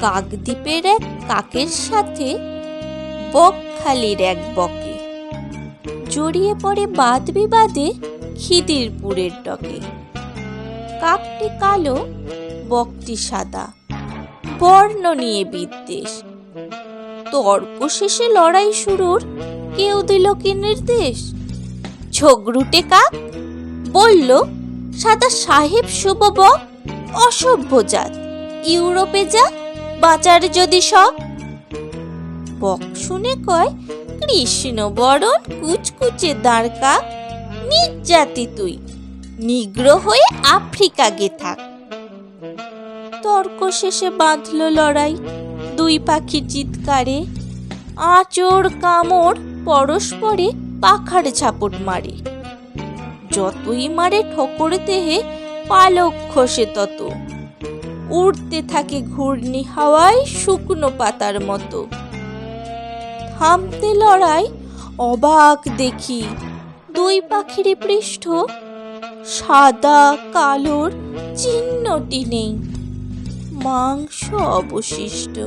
কাকদ্বীপের এক কাকের সাথে বকখালির এক বকে। জড়িয়ে পড়ে বাদ বিবাদে খিদিরপুরের ডকে কাকটি কালো, বকটি সাদা। বর্ণ নিয়ে বিদ্বেষ। তর্ক শেষে লড়াই শুরুর কেউ দিল কি নির্দেশ? ঝগড়ুটে কাক বলল, সাদা সাহেব শুভ বক, অসভ্য জাত। ইউরোপে যা বাঁচার যদি সব বক শুনে কয়, কৃষ্ণ বরণ কুচকুচে দাঁড় নির্যাতি তুই, নিগ্র হয়ে আফ্রিকা গে থাক। তর্ক শেষে বাঁধল লড়াই, দুই পাখি চিৎকারে, আঁচড় কামড় পরস্পরে পাখার ঝাপট মারে। যতই মারে ঠোকর দেহে পালক খসে তত উড়তে থাকে ঘূর্ণি হাওয়ায় শুকনো পাতার মতো। থামতে লড়াই অবাক দেখি। দুই পাখির পৃষ্ঠ সাদা কালোর চিহ্নটি নেই। মাংস অবশিষ্ট।